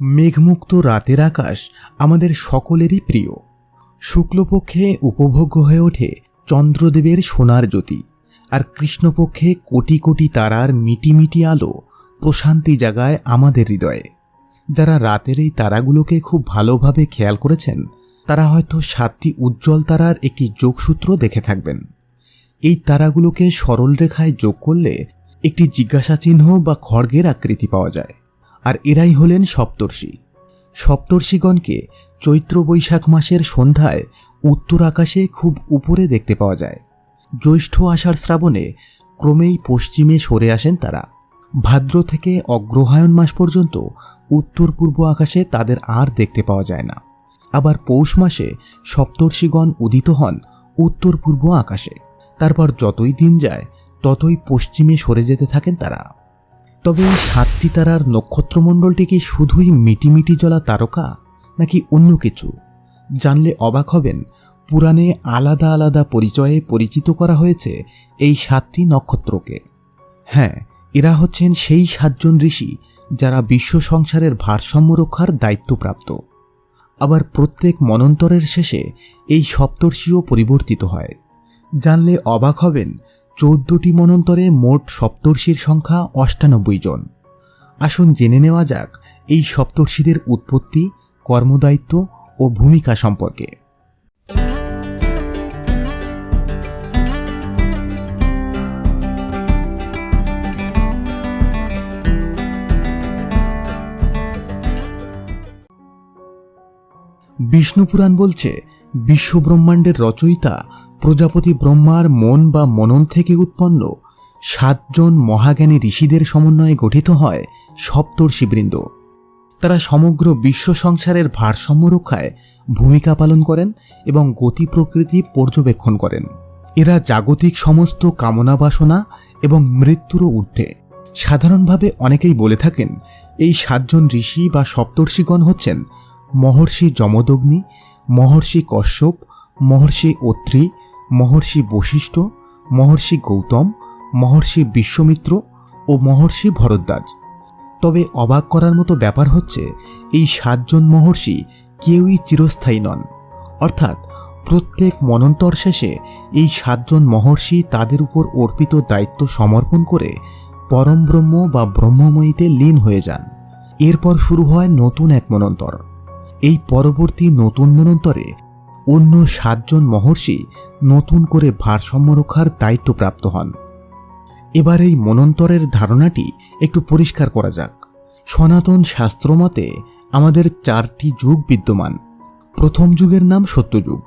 মেঘমুক্ত রাতের আকাশ আমাদের সকলেরই প্রিয়। শুক্লপক্ষে উপভোগ্য হয়ে ওঠে চন্দ্রদেবের সোনার জ্যোতি, আর কৃষ্ণপক্ষে কোটি কোটি তারার মিটিমিটি আলো প্রশান্তি জাগায় আমাদের হৃদয়ে। যারা রাতের এই তারাগুলোকে খুব ভালোভাবে খেয়াল করেছেন, তারা হয়তো সাতটি উজ্জ্বল তারার একটি যোগসূত্র দেখে থাকবেন। এই তারাগুলোকে সরল রেখায় যোগ করলে একটি জিজ্ঞাসা চিহ্ন বা খড়গের আকৃতি পাওয়া যায়। আর এরাই হলেন সপ্তর্ষি। সপ্তর্ষিগণকে চৈত্র বৈশাখ মাসের সন্ধ্যায় উত্তর আকাশে খুব উপরে দেখতে পাওয়া যায়। জ্যৈষ্ঠ আষাঢ় শ্রাবণে ক্রমেই পশ্চিমে সরে আসেন তারা। ভাদ্র থেকে অগ্রহায়ণ মাস পর্যন্ত উত্তর পূর্ব আকাশে তাদের আর দেখতে পাওয়া যায় না। আবার পৌষ মাসে সপ্তর্ষিগণ উদিত হন উত্তর পূর্ব আকাশে। তারপর যতই দিন যায়, ততই পশ্চিমে সরে যেতে থাকেন তারা। তবে এই সাতটি তারার নক্ষত্রমণ্ডলটি কি শুধুই মিটিমিটি জ্বলা তারকা নাকি অন্য কিছু? জানলে অবাক হবেন, পুরাণে আলাদা আলাদা পরিচয়ে পরিচিত করা হয়েছে এই সাতটি নক্ষত্রকে। হ্যাঁ এরা হচ্ছেন সেই সাতজন ঋষি যারা বিশ্ব সংসারের ভারসাম্য রক্ষার দায়িত্বপ্রাপ্ত আবার প্রত্যেক মনন্তরের শেষে এই সপ্তর্ষিও পরিবর্তিত হয়। জানলে অবাক হবেন চৌদ্দটি মনন্তরে মোট সপ্তর্ষির সংখ্যা অষ্টানব্বই জন। আসুন জেনে নেওয়া যাক এই সপ্তর্ষিদের উৎপত্তি, কর্মদায়িত্ব ও ভূমিকা সম্পর্কে। বিষ্ণুপুরাণ বলছে, বিশ্বব্রহ্মাণ্ডের রচয়িতা প্রজাপতি ব্রহ্মার মন বা মনন থেকে উৎপন্ন সাতজন মহাজ্ঞানী ঋষিদের সমন্বয়ে গঠিত হয় সপ্তর্ষিবৃন্দ। তারা সমগ্র বিশ্ব সংসারের ভারসাম্য রক্ষায় ভূমিকা পালন করেন এবং গতি প্রকৃতি পর্যবেক্ষণ করেন। এরা জাগতিক সমস্ত কামনা বাসনা এবং মৃত্যুরও ঊর্ধ্বে। সাধারণভাবে অনেকেই বলে থাকেন, এই সাতজন ঋষি বা সপ্তর্ষিগণ হচ্ছেন মহর্ষি যমদগ্নি, মহর্ষি কশ্যপ, মহর্ষি অত্রি মহর্ষি বশিষ্ঠ, মহর্ষি গৌতম, মহর্ষি বিশ্বমিত্র ও মহর্ষি ভরদ্বাজ। তবে অবাক করার মতো ব্যাপার হচ্ছে, এই সাতজন মহর্ষি কেউই চিরস্থায়ী নন। অর্থাৎ প্রত্যেক মনন্তর শেষে এই সাতজন মহর্ষি তাদের উপর অর্পিত দায়িত্ব সমর্পণ করে পরম ব্রহ্ম বা ব্রহ্মময়ীতে লীন হয়ে যান। এরপর শুরু হয় নতুন এক মনন্তর। এই পরবর্তী নতুন মনন্তরে অন্য সাতজন মহর্ষি নতুন করে ভারসাম্য রক্ষার দায়িত্বপ্রাপ্ত হন। এবার এই মনন্তরের ধারণাটি একটু পরিষ্কার করা যাক। সনাতন শাস্ত্রমতে আমাদের চারটি যুগ বিদ্যমান। প্রথম যুগের নাম সত্যযুগ,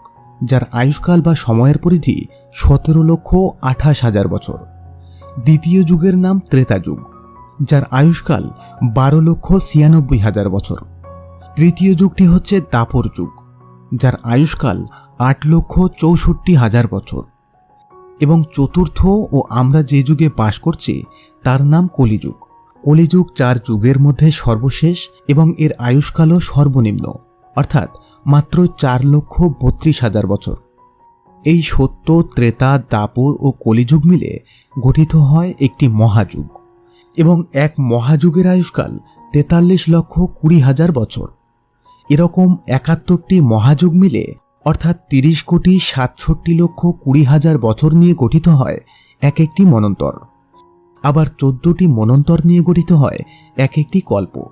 যার আয়ুষ্কাল বা সময়ের পরিধি সতেরো লক্ষ আঠাশ হাজার বছর। দ্বিতীয় যুগের নাম ত্রেতা যুগ, যার আয়ুষ্কাল বারো লক্ষ ছিয়ানব্বই হাজার বছর। তৃতীয় যুগটি হচ্ছে দাপর যুগ যার আয়ুষ্কাল আট লক্ষ চৌষট্টি হাজার বছর। এবং চতুর্থ ও আমরা যে যুগে বাস করছি, তার নাম কলিযুগ। কলিযুগ চার যুগের মধ্যে সর্বশেষ এবং এর আয়ুষ্কালও সর্বনিম্ন, অর্থাৎ মাত্র চার লক্ষ বত্রিশ হাজার বছর। এই সত্য, ত্রেতা, দাপর ও কলিযুগ মিলে গঠিত হয় একটি মহাযুগ। এবং এক মহাযুগের আয়ুষ্কাল তেতাল্লিশ লক্ষ কুড়ি হাজার বছর। এরকম একাত্তরটি মহাযুগ মিলে, অর্থাৎ তিরিশ কোটি সাতষট্টি লক্ষ কুড়ি হাজার বছর নিয়ে গঠিত হয় এক একটি মনন্তর। আবার চোদ্দটি মনন্তর নিয়ে গঠিত হয় এক একটি কল্প।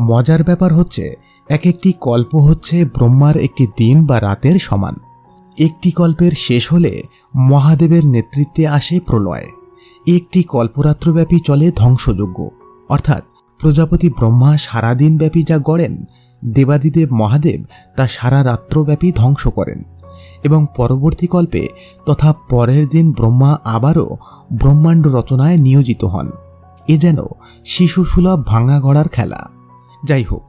মজার ব্যাপার হচ্ছে, এক একটি কল্প হচ্ছে ব্রহ্মার একটি দিন বা রাতের সমান। একটি কল্পের শেষ হলে মহাদেবের নেতৃত্বে আসে প্রলয়। একটি কল্পরাত্রব্যাপী চলে ধ্বংসযজ্ঞ। অর্থাৎ প্রজাপতি ব্রহ্মা সারাদিন ব্যাপী যা গড়েন দেবাদিদেব মহাদেব তা সারা রাত্রব্যাপী ধ্বংস করেন এবং পরবর্তী কল্পে তথা পরের দিন ব্রহ্মা আবারও ব্রহ্মাণ্ড রচনায় নিয়োজিত হন। এ যেন শিশুসুলভ ভাঙা গড়ার খেলা। যাই হোক,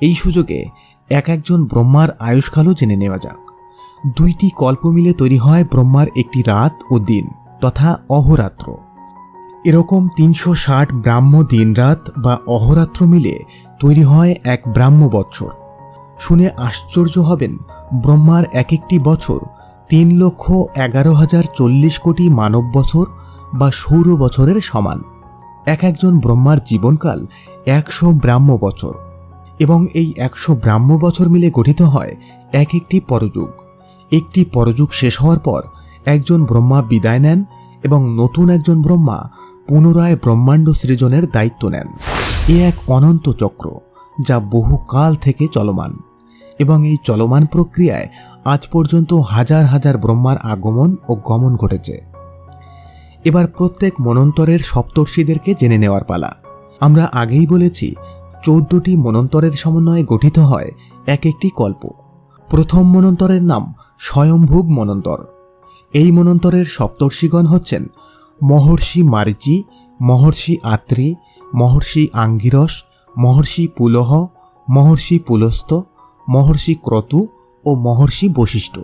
এই সুযোগে এক একজন ব্রহ্মার আয়ুষ্কালও জেনে নেওয়া যাক। দুইটি কল্প মিলে তৈরি হয় ব্রহ্মার একটি রাত ও দিন তথা অহরাত্র। এরকম তিনশো ষাট ব্রাহ্ম দিনরাত বা অহরাত্র মিলে তৈরি হয় এক ব্রাহ্ম বৎসর শুনে আশ্চর্য হবেন, ব্রহ্মার এক একটি বছর তিন লক্ষ এগারো হাজার চল্লিশ কোটি মানব বছর বা সৌর বছরের সমান। এক একজন ব্রহ্মার জীবনকাল একশো ব্রাহ্ম বছর এবং এই একশো ব্রাহ্ম বছর মিলে গঠিত হয় এক একটি পরযুগ। একটি পরযুগ শেষ হওয়ার পর একজন ব্রহ্মা বিদায় নেন এবং নতুন একজন ব্রহ্মা পুনরায় ব্রহ্মাণ্ড সৃজনের দায়িত্ব নেন। এ এক অনন্ত চক্র, যা বহু কাল থেকে চলমান এবং এই চলমান প্রক্রিয়ায় আজ পর্যন্ত হাজার হাজার ব্রহ্মার আগমন ও গমন ঘটেছে। এবার প্রত্যেক মনন্তরের সপ্তর্ষিদেরকে জেনে নেওয়ার পালা। আমরা আগেই বলেছি, চৌদ্দটি মনন্তরের সমন্বয়ে গঠিত হয় এক একটি কল্প। প্রথম মনন্তরের নাম স্বয়ম্ভুব মনন্তর। এই মনন্তরের সপ্তর্ষিগণ হচ্ছেন মহর্ষি মারিচি, মহর্ষি আত্রি, মহর্ষি আঙ্গিরস, মহর্ষি পুলহ, মহর্ষি পুলস্ত, মহর্ষি ক্রতু ও মহর্ষি বশিষ্ঠ।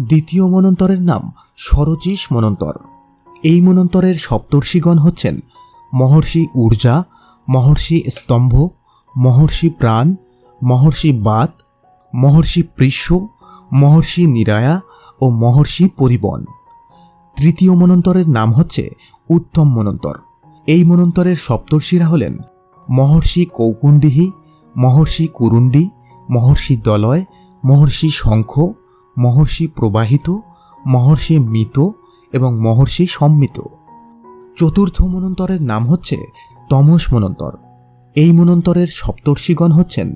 দ্বিতীয় মনন্তরের নাম সরচিস মনন্তর। এই মনন্তরের সপ্তর্ষিগণ হচ্ছেন মহর্ষি ঊর্জা, মহর্ষি স্তম্ভ, মহর্ষি প্রাণ, মহর্ষি বাত, মহর্ষি পৃষ্য, মহর্ষি নিরায়া ও মহর্ষি পরিবন তৃতীয় মনন্তরের নাম হচ্ছে উত্তম মনন্তর। এই মনন্তরের সপ্তর্ষিরা হলেন মহর্ষি কৌকুণ্ডিহী মহর্ষি কুরুণ্ডি মহর্ষি দলয়, মহর্ষি শঙ্খ, মহর্ষি প্রবাহিত, মহর্ষি মিত এবং মহর্ষি সম্মিত। চতুর্থ মনন্তরের নাম হচ্ছে তমস মনন্তর। এই মনন্তরের সপ্তর্ষিগণ হচ্ছেন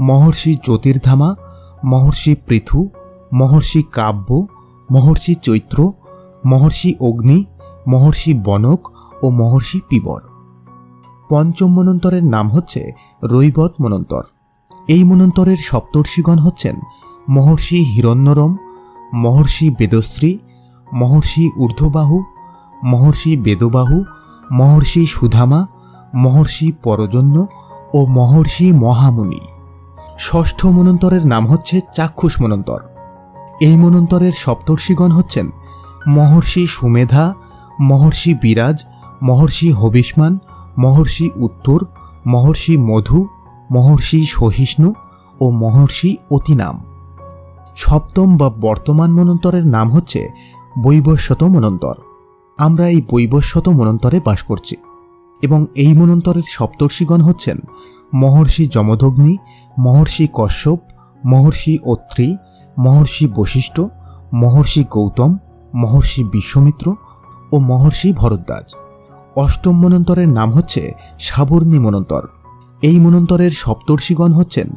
মহর্ষি জ্যোতির্ধামা, মহর্ষি পৃথু মহর্ষি কাব্য, মহর্ষি চৈত্র, মহর্ষি অগ্নি, মহর্ষি বনক ও মহর্ষি পিবর পঞ্চম মনন্তরের নাম হচ্ছে রৈবত মনন্তর। এই মনন্তরের সপ্তর্ষিগণ হচ্ছেন মহর্ষি হিরণ্যরম, মহর্ষি বেদশ্রী, মহর্ষি ঊর্ধ্ববাহু, মহর্ষি বেদবাহু, মহর্ষি সুধামা, মহর্ষি পরজন্য ও মহর্ষি মহামুনি। ষষ্ঠ মনন্তরের নাম হচ্ছে চাক্ষুষ মনন্তর। এই মনন্তরের সপ্তর্ষিগণ হচ্ছেন মহর্ষি সুমেধা, মহর্ষি বিরাজ, মহর্ষি হবিষ্মান, মহর্ষি উত্তর, মহর্ষি মধু, মহর্ষি সহিষ্ণু ও মহর্ষি অতিনাম। সপ্তম বা বর্তমান মনন্তরের নাম হচ্ছে বৈবস্বত মনন্তর। আমরা এই বৈবস্বত মনন্তরে বাস করছি এবং এই মনন্তরের সপ্তর্ষিগণ হচ্ছেন মহর্ষি যমদগ্নি, মহর্ষি কশ্যপ, মহর্ষি অত্রি মহর্ষি বশিষ্ঠ, মহর্ষি গৌতম, মহর্ষি বিশ্বমিত্র ও মহর্ষি ভরদ্বাজ। অষ্টম মনন্তরের নাম হচ্ছে সাবর্ণী মনন্তর। এই মনন্তরের সপ্তর্ষিগণ হচ্ছেন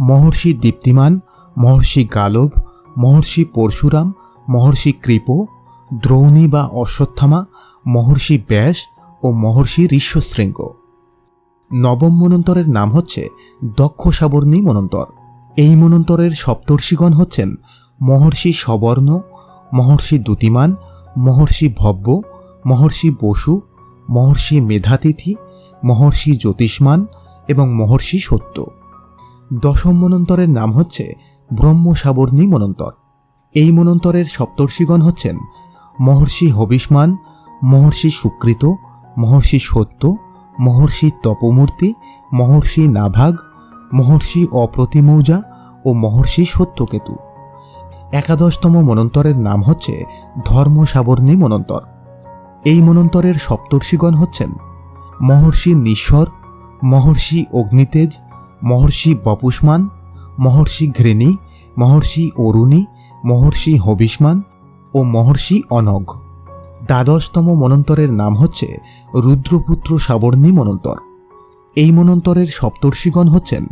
মহর্ষি দীপ্তিমান, মহর্ষি গালব, মহর্ষি পরশুরাম, মহর্ষি কৃপ, দ্রৌণী বা অশ্বত্থামা, মহর্ষি ব্যাস ও মহর্ষি ঋষ্যশৃঙ্গ। নবম মনন্তরের নাম হচ্ছে দক্ষ সাবর্ণী মনন্তর। এই মনন্তরের সপ্তর্ষিগণ হচ্ছেন মহর্ষি সবর্ণ, মহর্ষি দ্যুতিমান, মহর্ষি ভব্য, মহর্ষি বসু, মহর্ষি মেধাতিথি, মহর্ষি জ্যোতিষ্মান এবং মহর্ষি সত্য। দশম মনন্তরের নাম হচ্ছে ব্রহ্মসাবর্ণী মনন্তর। এই মনন্তরের সপ্তর্ষিগণ হচ্ছেন মহর্ষি হবিষ্মান, মহর্ষি সুকৃত, মহর্ষি সত্য, মহর্ষি তপমূর্তি, মহর্ষি নাভাগ মহর্ষি অপ্রতিমৌজা ও মহর্ষি সত্যকেতু। একাদশতম মনন্তরের নাম হচ্ছে ধর্ম সাবর্ণী মনন্তর। এই মনন্তরের সপ্তর্ষিগণ হচ্ছেন মহর্ষি নিশ্বর, মহর্ষি অগ্নিতেজ, মহর্ষি বপুষ্মান, মহর্ষি ঘৃণী, মহর্ষি অরুণী, মহর্ষি হবিষ্মান ও মহর্ষি অনঘ। দ্বাদশতম মনন্তরের নাম হচ্ছে রুদ্রপুত্র সাবর্ণী মনন্তর। এই মনন্তরের সপ্তর্ষিগণ হচ্ছেন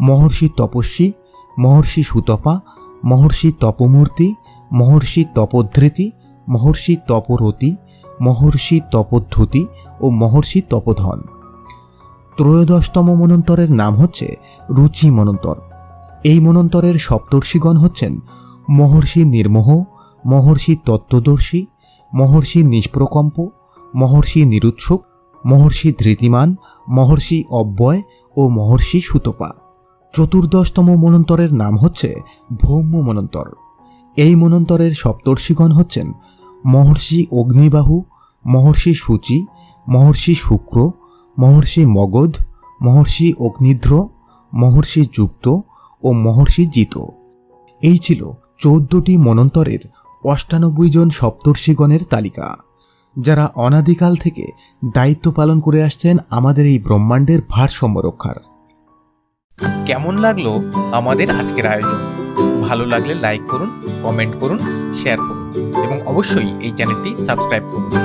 মহর্ষি তপস্বী, মহর্ষি সুতপা, মহর্ষি তপমূর্তি, মহর্ষি তপধৃতি মহর্ষি তপরতি, মহর্ষি তপোদ্ধতি ও মহর্ষি তপধন। ত্রয়োদশতম মনন্তরের নাম হচ্ছে রুচি মনন্তর। এই মনন্তরের সপ্তর্ষিগণ হচ্ছেন মহর্ষি নির্মোহ, মহর্ষি তত্ত্বদর্শী, মহর্ষি নিষ্প্রকম্প, মহর্ষি নিরুৎসুক, মহর্ষি ধৃতিমান মহর্ষি অব্যয় ও মহর্ষি সুতপা। চতুর্দশতম মনন্তরের নাম হচ্ছে ভৌম্য মনন্তর। এই মনন্তরের সপ্তর্ষিগণ হচ্ছেন মহর্ষি অগ্নিবাহু, মহর্ষি সূচি, মহর্ষি শুক্র, মহর্ষি মগধ, মহর্ষি অগ্নিধ্র মহর্ষি যুক্ত ও মহর্ষি জিত। এই ছিল চৌদ্দটি মনন্তরের অষ্টানব্বই জন সপ্তর্ষিগণের তালিকা। যারা অনাদিকাল থেকে দায়িত্ব পালন করে আসছেন আমাদের এই ব্রহ্মাণ্ডের ভারসাম্য রক্ষার। কেমন লাগল আমাদের আজকের আয়োজন? ভালো লাগলে লাইক করুন কমেন্ট করুন শেয়ার করুন, এবং অবশ্যই এই চ্যানেলটি সাবস্ক্রাইব করুন।